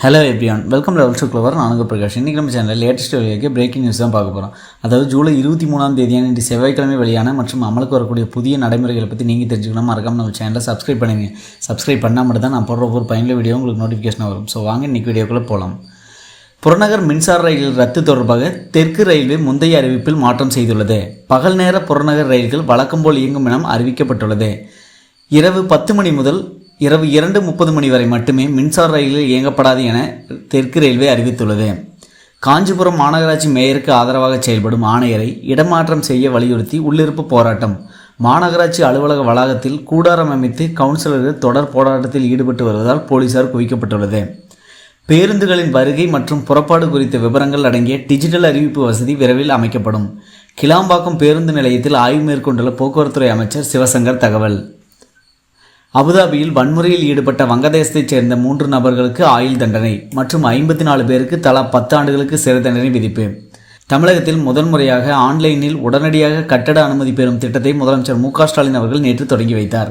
Hello everyone welcome level to clever நானுங்க பிரகாஷ். இன்றைக்கி நம்ம சேனலில் லேட்டஸ்ட் வெளியாக பிரேக்கிங் நியூஸ் தான் பார்க்க போகிறோம் அதாவது ஜூலை இருபத்தி மூணாம் தேதியான இன்று செவ்வாய்க்கிழமை வெளியான மற்றும் அமலுக்கு வரக்கூடிய புதிய நடைமுறைகளை பற்றி நீங்கள் தெரிஞ்சுக்கணும் மறக்காமல் நம்ம சேனலை சப்ஸ்கிரைப் பண்ணுங்க சப்ஸ்கிரைப் பண்ணால் மட்டும் தான் நான் போடுற ஒவ்வொரு பயனுள்ள வீடியோ உங்களுக்கு நோட்டிஃபிகேஷன் வரும். ஸோ வாங்க இன்றைக்கி வீடியோக்குள்ளே போகலாம் புறநகர் மின்சார ரயில் ரத்து தொடர்பாக தெற்கு ரயில்வே முந்தைய அறிவிப்பில் மாற்றம் செய்துள்ளது. பகல் நேர புறநகர் ரயில்கள் வழக்கம் போல் இயங்கும் என அறிவிக்கப்பட்டுள்ளது. இரவு பத்து மணி முதல் இரவு இரண்டு முப்பது மணி வரை மட்டுமே மின்சார ரயில்கள் இயங்கப்படாது என தெற்கு ரயில்வே அறிவித்துள்ளது. காஞ்சிபுரம் மாநகராட்சி மேயருக்கு ஆதரவாக செயல்படும் ஆணையரை இடமாற்றம் செய்ய வலியுறுத்தி உள்ளிருப்பு போராட்டம். மாநகராட்சி அலுவலக வளாகத்தில் கூடாரம் அமைத்து கவுன்சிலர்கள் தொடர் போராட்டத்தில் ஈடுபட்டு வருவதால் போலீசார் குவிக்கப்பட்டுள்ளது. பேருந்துகளின் வருகை மற்றும் புறப்பாடு குறித்த விவரங்கள் அடங்கிய டிஜிட்டல் அறிவிப்பு வசதி விரைவில் அமைக்கப்படும். கிளாம்பாக்கம் பேருந்து நிலையத்தில் ஆய்வு மேற்கொண்டுள்ள போக்குவரத்துறை அமைச்சர் சிவசங்கர் தகவல். அபுதாபியில் வன்முறையில் ஈடுபட்ட வங்கதேசத்தைச் சேர்ந்த மூன்று நபர்களுக்கு ஆயுள் தண்டனை மற்றும் ஐம்பத்தி நாலு பேருக்கு தலா பத்து ஆண்டுகளுக்கு சிறை தண்டனை விதிப்பு. தமிழகத்தில் முதன்முறையாக ஆன்லைனில் உடனடியாக கட்டட அனுமதி பெறும் திட்டத்தை முதலமைச்சர் மு ஸ்டாலின் அவர்கள் நேற்று தொடங்கி வைத்தார்.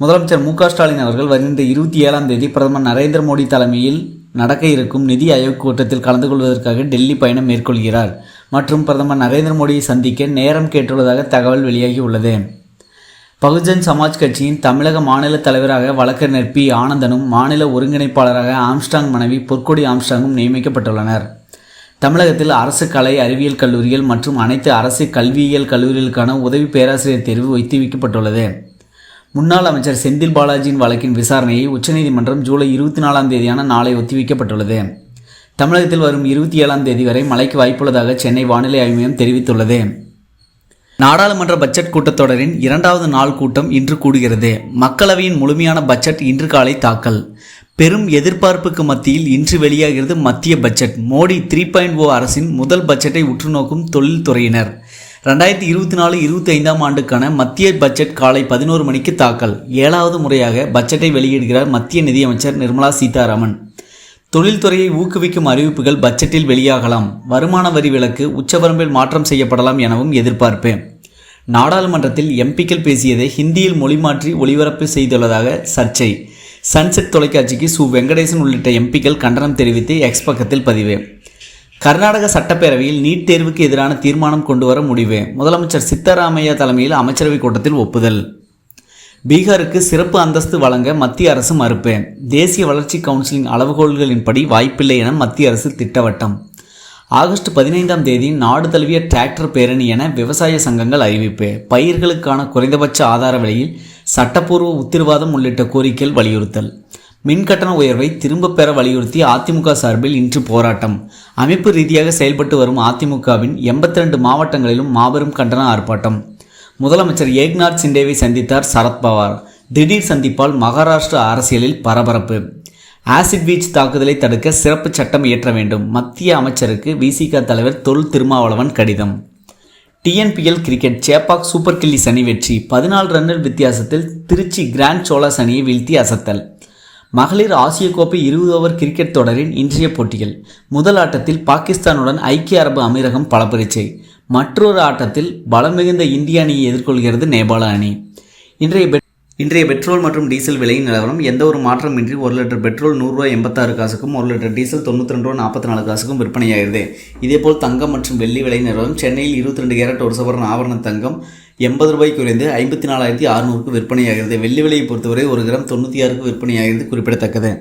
முதலமைச்சர் மு ஸ்டாலின் அவர்கள் வருகின்ற இருபத்தி ஏழாம் தேதி பிரதமர் நரேந்திர மோடி தலைமையில் நடக்க இருக்கும் நிதி ஆயோக் கூட்டத்தில் கலந்து கொள்வதற்காக டெல்லி பயணம் மேற்கொள்கிறார். மற்றும் பிரதமர் நரேந்திர மோடியை சந்திக்க நேரம் கேட்டுள்ளதாக தகவல் வெளியாகி உள்ளது. பகுஜன் சமாஜ் கட்சியின் தமிழக மாநில தலைவராக வழக்கறிஞர் பி. ஆனந்தனும் மாநில ஒருங்கிணைப்பாளராக ஆம்ஸ்டாங் மனைவி பொற்கொடி ஆம்ஸ்டாங்கும் நியமிக்கப்பட்டுள்ளனர். தமிழகத்தில் அரசு கலை அறிவியல் கல்லூரிகள் மற்றும் அனைத்து அரசு கல்வியியல் கல்லூரிகளுக்கான உதவி பேராசிரியர் தேர்வு ஒத்திவைக்கப்பட்டுள்ளது முன்னாள் அமைச்சர் செந்தில் பாலாஜியின் வழக்கின் விசாரணையை உச்சநீதிமன்றம் ஜூலை இருபத்தி நாலாம் தேதியான நாளை ஒத்திவைக்கப்பட்டுள்ளது. தமிழகத்தில் வரும் இருபத்தி ஏழாம் தேதி வரை மழைக்கு வாய்ப்புள்ளதாக சென்னை வானிலை ஆய்வு மையம் தெரிவித்துள்ளது. நாடாளுமன்ற பட்ஜெட் கூட்டத்தொடரின் இரண்டாவது நாள் கூட்டம் இன்று கூடுகிறது. மக்களவையின் முழுமையான பட்ஜெட் இன்று காலை தாக்கல். பெரும் எதிர்பார்ப்புக்கு மத்தியில் இன்று வெளியாகிறது மத்திய budget. Modi three point O அரசின் முதல் பட்ஜெட்டை உற்றுநோக்கும் தொழில்துறையினர். ரெண்டாயிரத்தி இருபத்தி நாலு இருபத்தி ஐந்தாம் ஆண்டுக்கான மத்திய பட்ஜெட் காலை பதினோரு மணிக்கு தாக்கல். ஏழாவது முறையாக பட்ஜெட்டை வெளியிடுகிறார் மத்திய நிதியமைச்சர் நிர்மலா சீதாராமன். தொழில்துறையை ஊக்குவிக்கும் அறிவிப்புகள் பட்ஜெட்டில் வெளியாகலாம். வருமான வரி விலக்கு உச்சவரம்பில் மாற்றம் செய்யப்படலாம் எனவும் எதிர்பார்ப்பு. நாடாளுமன்றத்தில் எம்பிக்கள் பேசியதை ஹிந்தியில் மொழிமாற்றி ஒளிபரப்பு செய்துள்ளதாக சர்ச்சை. சன்செட் தொலைக்காட்சிக்கு சு. வெங்கடேசன் உள்ளிட்ட எம்பிக்கள் கண்டனம் தெரிவித்து எக்ஸ் பக்கத்தில் பதிவு. கர்நாடக சட்டப்பேரவையில் நீட் தேர்வுக்கு எதிரான தீர்மானம் கொண்டு வர முடிவு. முதலமைச்சர் சித்தராமையா தலைமையில் அமைச்சரவைக் கூட்டத்தில் ஒப்புதல். பீகாருக்கு சிறப்பு அந்தஸ்து வழங்க மத்திய அரசு மறுப்பு. தேசிய வளர்ச்சி கவுன்சிலின் அளவுகோல்களின்படி வாய்ப்பில்லை என மத்திய அரசு திட்டவட்டம். ஆகஸ்ட் பதினைந்தாம் தேதி நாடு தழுவிய டிராக்டர் பேரணி என விவசாய சங்கங்கள் அறிவிப்பு. பயிர்களுக்கான குறைந்தபட்ச ஆதார விலையில் சட்டப்பூர்வ உத்தரவாதம் உள்ளிட்ட கோரிக்கைகள் வலியுறுத்தல். மின் கட்டண உயர்வை திரும்பப் பெற வலியுறுத்தி அதிமுக சார்பில் இன்று போராட்டம். அமைப்பு ரீதியாக செயல்பட்டு வரும் அதிமுகவின் எண்பத்தி ரெண்டு மாவட்டங்களிலும் மாபெரும் கண்டன ஆர்ப்பாட்டம். முதலமைச்சர் ஏக்நாத் சிண்டேவை சந்தித்தார் சரத்பவார். திடீர் சந்திப்பால் மகாராஷ்டிரா அரசியலில் பரபரப்பு. ஆசிட் பீச் தாக்குதலை தடுக்க சிறப்பு சட்டம் இயற்ற வேண்டும். மத்திய அமைச்சருக்கு விசிக தலைவர் தொல் திருமாவளவன் கடிதம். TNPL cricket Chepauk Super Gillies அணி வெற்றி. பதினாலு ரன்னர் வித்தியாசத்தில் திருச்சி கிராண்ட் சோலாஸ் அணியை வீழ்த்தி அசத்தல். மகளிர் ஆசிய கோப்பை இருபது ஓவர் கிரிக்கெட் தொடரின் இன்றைய போட்டிகள் முதல் ஆட்டத்தில் பாகிஸ்தானுடன் ஐக்கிய அரபு அமீரகம் பலப்பரீட்சை மற்றொரு ஆட்டத்தில் பலம் மிகுந்த இந்திய அணியை எதிர்கொள்கிறது நேபாள அணி. இன்றைய இன்றைய பெட்ரோல் மற்றும் டீசல் விலையின் நிலவரம் எந்த ஒரு மாற்றமின்றி ஒரு லிட்டர் பெட்ரோல் நூறுரூவா எண்பத்தாறு காசுக்கும் ஒரு லிட்டர் டீசல் தொண்ணூற்றி ரெண்டு ரூபா நாற்பத்தி நாலு காசுக்கும் விற்பனையாகிறது இதேபோல் தங்கம் மற்றும் வெள்ளி விலை நிலவரம் சென்னையில் இருபத்தி ரெண்டு கேரட் ஒரு சவரன் ஆபரண தங்கம் எண்பது ரூபாய் குறைந்து ஐம்பத்தி நாலாயிரத்தி அறுநூறுக்கு விற்பனையாகிறது. வெள்ளி விலையை பொறுத்தவரை ஒரு கிராம் தொண்ணூற்றி ஆறுக்கு விற்பனையாகிறது குறிப்பிடத்தக்கது.